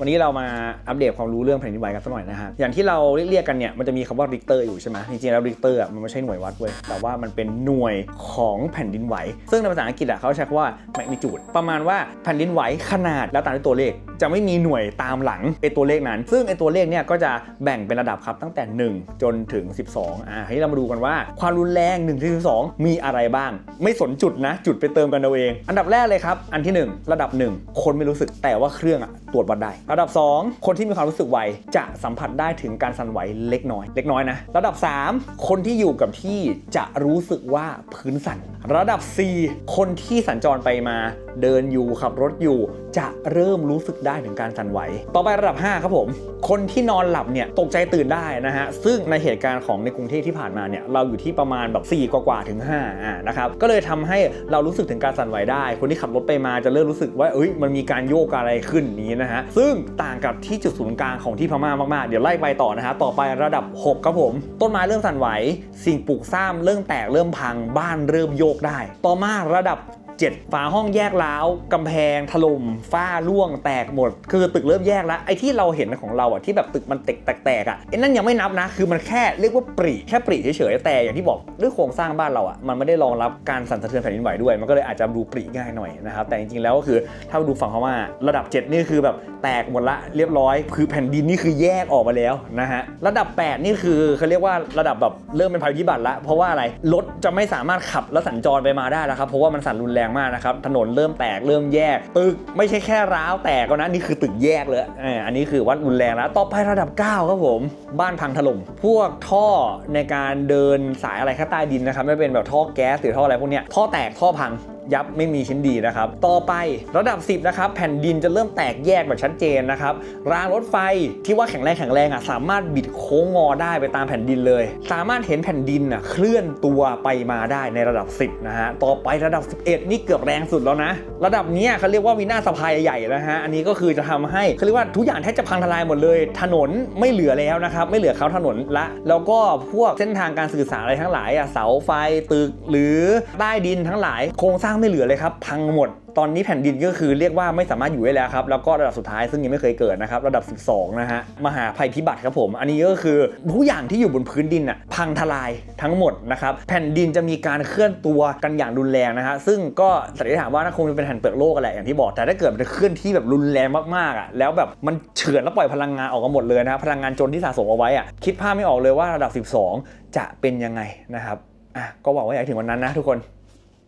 วันนี้เรามาอัปเดตความรู้เรื่องแผ่นดินไหวกันสักหน่อยนะฮะ อย่างที่เราเรียกกันเนี่ย มันจะมีคำว่าริกเตอร์อยู่ใช่ไหมจริงๆแล้วริกเตอร์มันไม่ใช่หน่วยวัดเว้ย แต่ว่ามันเป็นหน่วยของแผ่นดินไหว ซึ่งในภาษาอังกฤษอะเขาใช้คำว่า magnitude ประมาณว่าแผ่นดินไหวขนาดแล้วตามด้วยตัวเลข จะไม่มีหน่วยตามหลังไอตัวเลขนั้น ซึ่งไอตัวเลขเนี่ยก็จะแบ่งเป็นระดับครับตั้งแต่ 1 จนถึง 12 อ่าให้เรามาดูกันว่าความรุนแรง1ถึง12มีอะไรบ้าง ไม่สนจุดนะ จุดไปเติมกันเอาเอง อันดับแรกเลยครับ อันที่ 1 ระดับ 1 คนไม่รู้สึกแต่ว่าเครื่องอะตรวจวัดได้ระดับ 2 คนที่มีความรู้สึกไวจะสัมผัสได้ถึงการสั่นไหวเล็กน้อย เล็กน้อยนะระดับ 3 คนที่อยู่กับที่จะรู้สึกว่าพื้นสั่น ระดับ 4 คนที่สัญจรไปมา เดินอยู่ขับรถอยู่ จะเริ่มรู้สึกได้ถึงการสั่นไหว ต่อไประดับ 5 ครับผม คนที่นอนหลับเนี่ยตกใจตื่นได้นะฮะซึ่งในเหตุการณ์ของในกรุงเทพที่ผ่านมาเนี่ยเราอยู่ที่ประมาณแบบ4กว่าๆถึง5อ่านะครับก็เลยทำให้เรารู้สึกถึงการสั่นไหวได้ คนที่ขับรถไปมาจะเริ่มรู้สึกว่าเอ้ยมันมีการโยกอะไรขึ้นนี้นะฮะซึ่งต่างกับที่จุดศูนย์กลางของที่พม่ามากๆ เดี๋ยวไล่ไปต่อนะฮะ ต่อไประดับ 6 ครับผม ต้นไม้เริ่มสั่นไหว สิ่งปลูกสร้างเริ่มแตกเริ่มพัง บ้านเริ่มโยกได้ ต่อมาระดับ 7 ฝาห้องแยกร้าวกำแพงถล่มฝ้าร่วงแตกหมด คือตึกเริ่มแยกแล้วไอ้ที่เราเห็นของเราอะที่แบบตึกมันแตกแตกอะไอ้นั่นยังไม่นับนะ คือมันแค่เรียกว่าปริแค่ปริเฉยๆแต่อย่างที่บอกด้วยโครงสร้างบ้านเราอะมันไม่ได้รองรับการสั่นสะเทือนแผ่นดินไหวด้วย มันก็เลยอาจจะดูปริง่ายหน่อยนะครับแต่จริงๆแล้วก็คือถ้าดูฝั่งเขาว่าระดับ 7 นี่คือแบบแตกหมดละเรียบร้อย คือแผ่นดินนี่คือแยกออกมาแล้วนะฮะระดับ 8 นี่คือเขาเรียกว่าระดับแบบเริ่มเป็นภัยพิบัติละเพราะว่าอะไรรถจะไม่สามารถขับและสัญจรไปมาได้แล้วครับเพราะว่ามันสั่นรุนแรงมากนะครับ ถนนเริ่มแตกเริ่มแยก ตึกไม่ใช่แค่ร้าวแตกแล้วนะ นี่คือตึกแยกเลยอออันนี้คือวัดรุนแรงแล้ว ต่อไประดับ 9 ครับผม บ้านพังถล่ม พวกท่อในการเดินสายอะไรข้างใต้ดินนะครับ ไม่เป็นแบบท่อแก๊สหรือท่ออะไรพวกเนี้ย ท่อแตกท่อพัง ยับไม่มีชิ้นดีนะครับ ต่อไประดับ 10 นะครับ แผ่นดินจะเริ่มแตกแยกแบบชัดเจนนะครับ รางรถไฟที่ว่าแข็งแรงแข็งแรงอะสามารถบิดโค้งงอได้ไปตามแผ่นดินเลย สามารถเห็นแผ่นดินอะเคลื่อนตัวไปมาได้ในระดับ 10 นะฮะ ต่อไประดับ 11 นี่เกือบแรงสุดแล้วนะ ระดับนี้เขาเรียกว่าวินาศภัยใหญ่นะฮะ อันนี้ก็คือจะทำให้เขาเรียกว่าทุกอย่างแทบจะพังทลายหมดเลย ถนนไม่เหลือแล้วนะครับ ไม่เหลือเขาถนนละ แล้วก็พวกเส้นทางการสื่อสารอะไรทั้งหลายอะเสาไฟตึกหรือใต้ดินทั้งหลายโครงสร้างไม่เหลือเลยครับ พังหมด ตอนนี้แผ่นดินก็คือเรียกว่าไม่สามารถอยู่ได้แล้วครับ แล้วก็ระดับสุดท้ายซึ่งยังไม่เคยเกิดนะครับ ระดับ 12 นะฮะ มหาภัยพิบัติครับผม อันนี้ก็คือทุกอย่างที่อยู่บนพื้นดินอะพังทลายทั้งหมดนะครับ แผ่นดินจะมีการเคลื่อนตัวกันอย่างรุนแรงนะฮะ ซึ่งก็สันนิษฐานว่าน่าคงจะเป็นแผ่นเปลือกโลกกันแหละอย่างที่บอก แต่ถ้าเกิดมันจะเคลื่อนที่แบบรุนแรงมากๆอะ แล้วแบบมันเฉือนแล้วปล่อยพลังงานออกมาหมดเลยนะครับพลังงานจนที่สะสมเอาไว้อะ คิดภาพไม่ออกเลยว่าระดับ 12 จะเป็นยังไงนะครับ อะ ก็หวังว่าอยากถึงวันนั้นนะทุกคน